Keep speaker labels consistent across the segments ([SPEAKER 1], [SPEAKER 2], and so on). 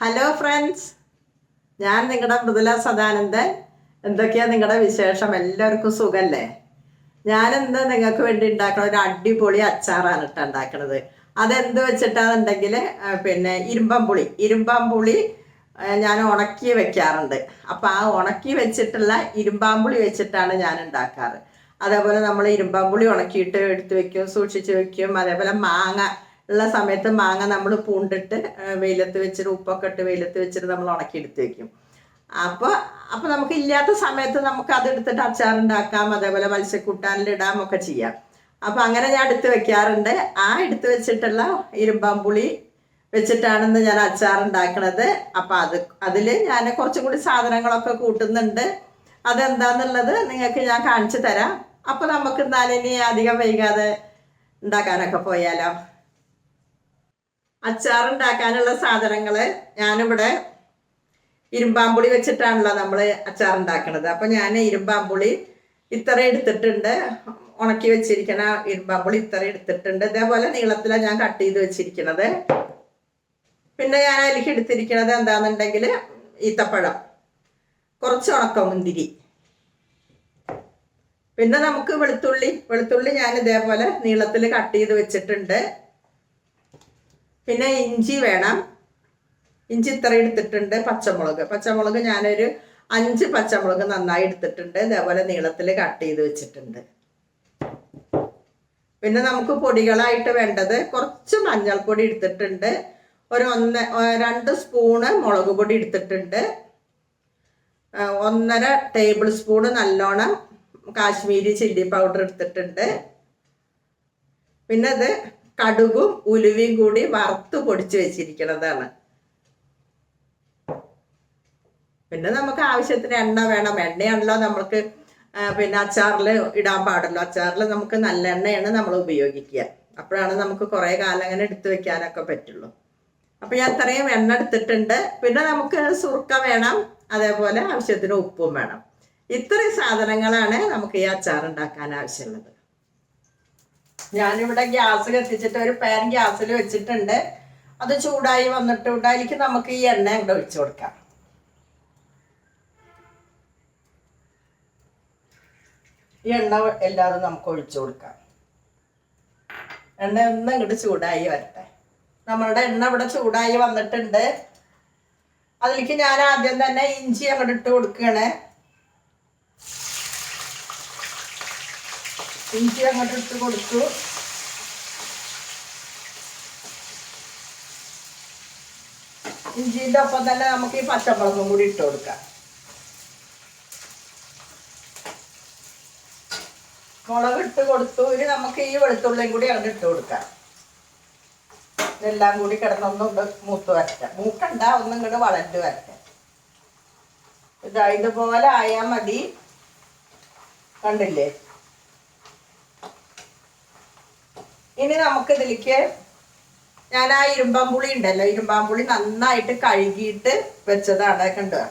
[SPEAKER 1] Hello friends ഞാൻ നിങ്ങളുടെ മൃദുല സദാനന്ദൻ. എന്തൊക്കെയാണ് നിങ്ങളുടെ വിശേഷം? എല്ലാവർക്കും സുഖല്ലേ? ഇന്ന് നിങ്ങൾക്ക് വേണ്ടി ഉണ്ടാക്കുന്ന ഒരു അടിപൊളി അച്ചാറാണ് കേട്ടോ ഉണ്ടാക്കുന്നത് അതെന്ത് വെച്ചിട്ടാണെന്നുണ്ടെങ്കിൽ പിന്നെ ഇരുമ്പമ്പുളി ഇരുമ്പമ്പുളി പുളി ഞാൻ ഉണക്കി വെക്കാറുണ്ട്. അപ്പം ആ ഉണക്കി വെച്ചിട്ടുള്ള ഇരുമ്പാമ്പുളി വെച്ചിട്ടാണ് ഞാൻ ഉണ്ടാക്കാറ്. അതേപോലെ നമ്മൾ ഇരുമ്പാമ്പുളി ഉണക്കിയിട്ട് എടുത്ത് വെക്കും സൂക്ഷിച്ച് വെക്കും. അതേപോലെ മാങ്ങ ഉള്ള സമയത്ത് മാങ്ങ നമ്മൾ പൂണ്ടിട്ട് വെയിലത്ത് വെച്ചിട്ട് ഉപ്പൊക്കെ ഇട്ട് വെയിലത്ത് വെച്ചിട്ട് നമ്മൾ ഉണക്കി എടുത്ത് വെക്കും. അപ്പോൾ അപ്പോൾ നമുക്ക് ഇല്ലാത്ത സമയത്ത് നമുക്ക് അത് എടുത്തിട്ട് അച്ചാറുണ്ടാക്കാം അതേപോലെ മത്സ്യക്കൂട്ടാനിലിടാം ഒക്കെ ചെയ്യാം. അപ്പൊ അങ്ങനെ ഞാൻ എടുത്ത് വെക്കാറുണ്ട്. ആ എടുത്ത് വെച്ചിട്ടുള്ള ഇരുമ്പാമ്പുളി വെച്ചിട്ടാണെന്ന് ഞാൻ അച്ചാർ ഉണ്ടാക്കണത്. അപ്പം അത് അതിൽ ഞാൻ കുറച്ചും കൂടി സാധനങ്ങളൊക്കെ കൂട്ടുന്നുണ്ട്. അതെന്താന്നുള്ളത് നിങ്ങൾക്ക് ഞാൻ കാണിച്ചു തരാം. അപ്പോൾ നമുക്ക് എന്നാലും ഇനി അധികം വൈകാതെ ഉണ്ടാക്കാനൊക്കെ പോയാലോ? അച്ചാർ ഉണ്ടാക്കാനുള്ള സാധനങ്ങൾ ഞാനിവിടെ ഇരുമ്പാമ്പുളി വെച്ചിട്ടാണല്ലോ നമ്മൾ അച്ചാർ ഉണ്ടാക്കുന്നത് അപ്പം ഞാൻ ഇരുമ്പാമ്പുളി ഇത്ര എടുത്തിട്ടുണ്ട്. ഉണക്കി വെച്ചിരിക്കണ ഇരുമ്പാമ്പുളി ഇത്ര എടുത്തിട്ടുണ്ട്. ഇതേപോലെ നീളത്തിലാണ് ഞാൻ കട്ട് ചെയ്ത് വെച്ചിരിക്കണത്. പിന്നെ ഞാൻ അതിലേക്ക് എടുത്തിരിക്കണത് എന്താണെന്നുണ്ടെങ്കിൽ ഈത്തപ്പഴം. കുറച്ച് ഉണക്കമുന്തിരി പിന്നെ നമുക്ക് വെളുത്തുള്ളി. വെളുത്തുള്ളി ഞാൻ ഇതേപോലെ നീളത്തിൽ കട്ട് ചെയ്ത് വെച്ചിട്ടുണ്ട്. പിന്നെ ഇഞ്ചി വേണം. ഇഞ്ചി ഇത്ര എടുത്തിട്ടുണ്ട് പച്ചമുളക്. പച്ചമുളക് ഞാനൊരു അഞ്ച് പച്ചമുളക് നന്നായി എടുത്തിട്ടുണ്ട്. ഇതേപോലെ നീളത്തിൽ കട്ട് ചെയ്ത് വെച്ചിട്ടുണ്ട്. പിന്നെ നമുക്ക് പൊടികളായിട്ട് വേണ്ടത് കുറച്ച് മഞ്ഞൾപ്പൊടി എടുത്തിട്ടുണ്ട്. ഒരു ഒന്ന് രണ്ട് സ്പൂണ് മുളക് പൊടി എടുത്തിട്ടുണ്ട്. ഒന്നര ടേബിൾ സ്പൂണ് നല്ലോണം കാശ്മീരി ചില്ലി പൗഡർ എടുത്തിട്ടുണ്ട്. പിന്നെ ഇത് കടുകും ഉലുവയും കൂടി വറുത്ത് പൊടിച്ച് വെച്ചിരിക്കുന്നതാണ് പിന്നെ നമുക്ക് ആവശ്യത്തിന് എണ്ണ വേണം. എണ്ണയാണല്ലോ നമ്മൾക്ക് പിന്നെ അച്ചാറിൽ ഇടാൻ പാടുള്ളൂ. അച്ചാറിൽ നമുക്ക് നല്ല എണ്ണയാണ് നമ്മൾ ഉപയോഗിക്കുക. അപ്പോഴാണ് നമുക്ക് കുറേ കാലം അങ്ങനെ എടുത്തു വെക്കാനൊക്കെ പറ്റുള്ളൂ. അപ്പം ഞാൻ ഇത്രയും എണ്ണ എടുത്തിട്ടുണ്ട്. പിന്നെ നമുക്ക് സുർക്ക വേണം അതേപോലെ ആവശ്യത്തിന് ഉപ്പും വേണം. ഇത്രയും സാധനങ്ങളാണ് നമുക്ക് ഈ അച്ചാർ ഉണ്ടാക്കാൻ ആവശ്യമുള്ളത്. ഞാനിവിടെ ഗ്യാസ് കത്തിച്ചിട്ട് ഒരു പാൻ ഗ്യാസിൽ വെച്ചിട്ടുണ്ട്. അത് ചൂടായി വന്നിട്ട് ഇവിടെ അതിലേക്ക് നമുക്ക് ഈ എണ്ണ അങ്ങോട്ട് ഒഴിച്ചു കൊടുക്കാം. ഈ എണ്ണ എല്ലാതും നമുക്ക് ഒഴിച്ചു കൊടുക്കാം. എണ്ണ ഒന്ന് ഇങ്ങോട്ട് ചൂടായി വരട്ടെ. നമ്മളുടെ എണ്ണ ഇവിടെ ചൂടായി വന്നിട്ടുണ്ട്. അതിലേക്ക് ഞാൻ ആദ്യം തന്നെ ഇഞ്ചി അങ്ങോട്ട് ഇട്ട് കൊടുക്കുകയാണ്. ഇഞ്ചി അങ്ങോട്ട് ഇട്ട് കൊടുത്തു. ഇഞ്ചിന്റെ ഒപ്പം തന്നെ നമുക്ക് ഈ പച്ചമുളകും കൂടി ഇട്ട് കൊടുക്കാം. മുളക് ഇട്ട് കൊടുത്തു. ഇനി നമുക്ക് ഈ വെളുത്തുള്ളിയും കൂടി അങ്ങോട്ട് ഇട്ട് കൊടുക്കാം. ഇതെല്ലാം കൂടി കിടന്നൊന്ന് മൂത്ത് വരട്ടെ. മൂക്കണ്ട ഒന്നും ഇങ്ങോട്ട് വളർന്നു വരട്ടെ. ഇതാ ഇതുപോലെ ആയാൽ മതി. കണ്ടില്ലേ? ഇനി നമുക്ക് ഇതിലേക്ക് ഞാൻ ആ ഇരുമ്പാമ്പുളി ഉണ്ടല്ലോ. ഇരുമ്പാമ്പുളി നന്നായിട്ട് കഴുകിയിട്ട് വെച്ചതാണ് കണ്ടു?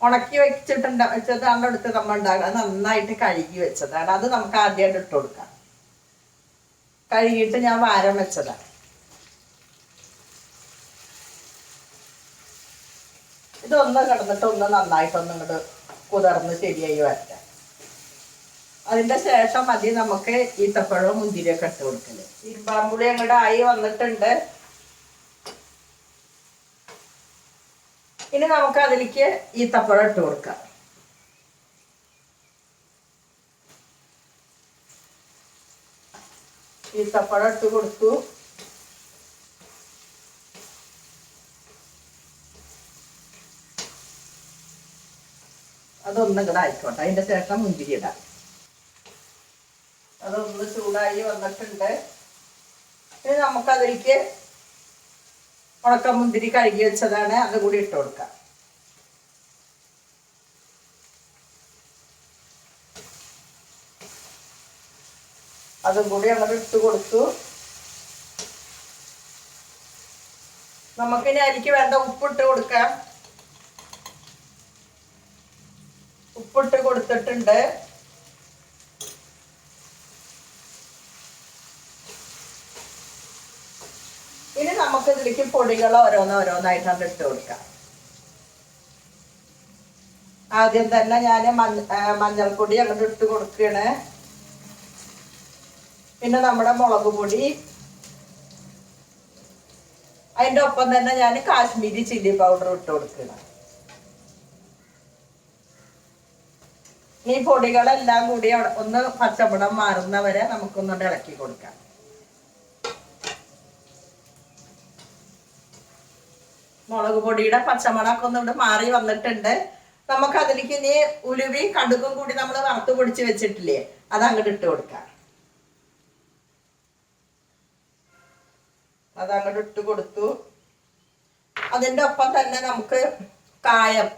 [SPEAKER 1] ഉണക്കി വെച്ചിട്ടുണ്ട് വെച്ചതാണ് എടുത്ത് നമ്മൾ ഉണ്ടാക്കുന്നത് നന്നായിട്ട് കഴുകി വെച്ചതാണ്. അത് നമുക്ക് ആദ്യമായിട്ട് ഇട്ട് കൊടുക്കാം. കഴുകിയിട്ട് ഞാൻ വാരം വെച്ചതാണ് ഇതൊന്ന് കിടന്നിട്ട് ഒന്ന് നന്നായിട്ടൊന്നും ഇങ്ങോട്ട് കുതിർന്ന് ശരിയായി വരട്ടെ. അതിന്റെ ശേഷം മതി നമുക്ക് ഈത്തപ്പഴവും മുന്തിരിയൊക്കെ ഇട്ട് കൊടുക്കൽ. ഇരുമ്പാമ്പുളി അങ്ങോട്ട് ആയി വന്നിട്ടുണ്ട്. ഇനി നമുക്ക് അതിലേക്ക് ഈത്തപ്പഴം ഇട്ട് കൊടുക്കാം. ഈത്തപ്പഴം ഇട്ട് കൊടുത്തു. അതൊന്നും കൂടെ ആയിക്കോട്ടെ. അതിന്റെ ശേഷം മുന്തിരി ഇടാം. അതൊന്ന് ചൂടായി വന്നിട്ടുണ്ട്. ഇനി നമുക്കതിലേക്ക് ഉണക്കം മുന്തിരി കഴുകി വെച്ചതാണ്. അത് കൂടി ഇട്ട് കൊടുക്കാം. അതും കൂടി അങ്ങോട്ട് ഇട്ട് കൊടുത്തു. നമുക്കിനി അരിക്ക് വേണ്ട ഉപ്പിട്ട് കൊടുക്കാം. ഉപ്പിട്ട് കൊടുത്തിട്ടുണ്ട് ഇനി നമുക്ക് നമുക്ക് ഇതിലേക്ക് പൊടികൾ ഓരോന്ന് ഓരോന്നായിട്ടാണ് ഇട്ട് കൊടുക്കുക ആദ്യം തന്നെ ഞാൻ മഞ്ഞ മഞ്ഞൾപ്പൊടി അങ്ങോട്ട് ഇട്ട് കൊടുക്കുകയാണ് പിന്നെ നമ്മുടെ മുളക് പൊടി. അതിന്റെ ഒപ്പം തന്നെ ഞാൻ കാശ്മീരി ചില്ലി പൗഡർ ഇട്ട് കൊടുക്കണം. ഈ പൊടികളെല്ലാം കൂടി ഒന്ന് പച്ചമുളം മാറുന്നവരെ നമുക്കൊന്നുകൊണ്ട് ഇളക്കി കൊടുക്കാം. മുളക് പൊടിയുടെ പച്ചമുളകൊക്കെ ഇവിടെ മാറി വന്നിട്ടുണ്ട്. നമുക്ക് അതിലേക്ക് ഇനി ഉലുവി കടുകും കൂടി നമ്മൾ വറുത്ത് പൊടിച്ച് വെച്ചിട്ടില്ലേ അത് അങ്ങോട്ട് ഇട്ട് കൊടുക്കാം. അത് അങ്ങോട്ട് ഇട്ട് കൊടുത്തു. അതിന്റെ ഒപ്പം തന്നെ നമുക്ക് കായം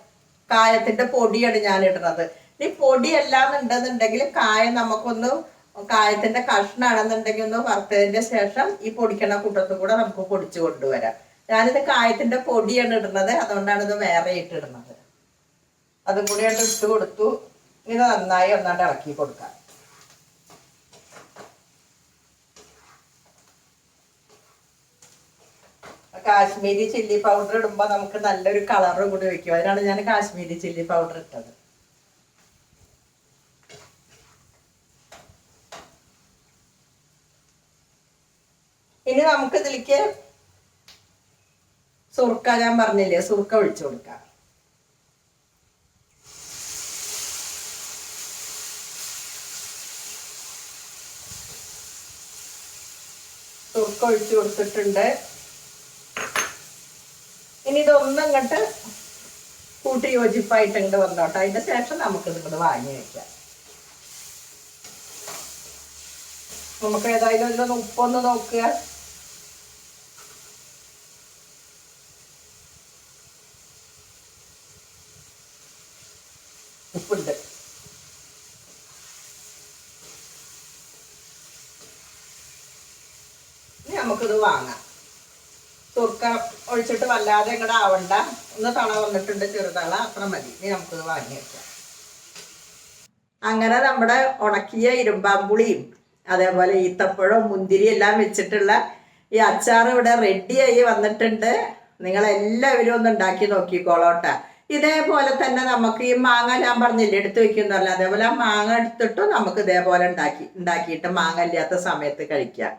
[SPEAKER 1] കായത്തിന്റെ പൊടിയാണ് ഞാൻ ഇടുന്നത് ഈ പൊടിയല്ല എന്നുണ്ടെന്നുണ്ടെങ്കിൽ കായം നമുക്കൊന്ന് കായത്തിന്റെ കഷ്ണാണെന്നുണ്ടെങ്കിൽ ഒന്ന് വറുത്തതിന്റെ ശേഷം ഈ പൊടിക്കണ കൂട്ടത്തും കൂടെ നമുക്ക് പൊടിച്ചു കൊണ്ടുവരാം. ഞാനിത് കായത്തിന്റെ പൊടിയാണ് ഇടുന്നത്. അതുകൊണ്ടാണ് ഇത് വേറെ ഇട്ടിടുന്നത് അതും കൂടി ഒന്ന് ഇട്ട് കൊടുത്തു. ഇത് നന്നായി ഒന്നാണ്ട് ഇളക്കി കൊടുക്കാം. കാശ്മീരി ചില്ലി പൗഡർ ഇടുമ്പോൾ നമുക്ക് നല്ലൊരു കളറ് കൂടി വെക്കും. അതിനാണ് ഞാൻ കാശ്മീരി ചില്ലി പൗഡർ ഇട്ടത്. ഇനി നമുക്ക് ഇതിലേക്ക് സുർക്ക ഞാൻ പറഞ്ഞില്ലേ സുർക്ക ഒഴിച്ചു കൊടുക്കാം. സുർക്ക ഒഴിച്ചു കൊടുത്തിട്ടുണ്ട്. ഇനി ഇതൊന്നും ഇങ്ങോട്ട് കൂട്ടി യോജിപ്പായിട്ട് ഇങ്ങോട്ട് വന്നോട്ടെ അതിന്റെ ശേഷം നമുക്ക് ഇങ്ങോട്ട് വാങ്ങി വെക്കാം. നമുക്ക് ഏതായാലും ഒന്ന് ഉപ്പൊന്ന് നോക്കുക. ഉപ്പുണ്ട് നമുക്കിത് വാങ്ങാം. തുർക്ക ഒഴിച്ചിട്ട് വല്ലാതെ ഇങ്ങോട്ട് ആവണ്ട. ഒന്ന് തള വന്നിട്ടുണ്ട് ചെറുതള അത്ര മതി. ഇനി നമുക്കിത് വാങ്ങി വെക്കാം. അങ്ങനെ നമ്മുടെ ഉണക്കിയ ഇരുമ്പാമ്പുളിയും അതേപോലെ ഈത്തപ്പഴവും മുന്തിരി എല്ലാം വെച്ചിട്ടുള്ള ഈ അച്ചാർ ഇവിടെ റെഡിയായി വന്നിട്ടുണ്ട്. നിങ്ങൾ എല്ലാവരും ഒന്ന് ഉണ്ടാക്കി നോക്കിക്കോളോട്ടെ ഇതേപോലെ തന്നെ നമുക്ക് ഈ മാങ്ങ ഞാൻ പറഞ്ഞില്ലേ എടുത്ത് വെക്കുന്നതല്ല. അതേപോലെ ആ മാങ്ങ എടുത്തിട്ട് നമുക്ക് ഇതേപോലെ ഉണ്ടാക്കി ഉണ്ടാക്കിയിട്ട് മാങ്ങ ഇല്ലാത്ത സമയത്ത് കഴിക്കാം.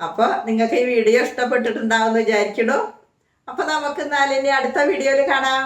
[SPEAKER 1] അപ്പോൾ നിങ്ങൾക്ക് ഈ വീഡിയോ ഇഷ്ടപ്പെട്ടിട്ടുണ്ടാവുമെന്ന് വിചാരിക്കണു അപ്പോൾ നമുക്ക് എന്നാലിനി അടുത്ത വീഡിയോയിൽ കാണാം.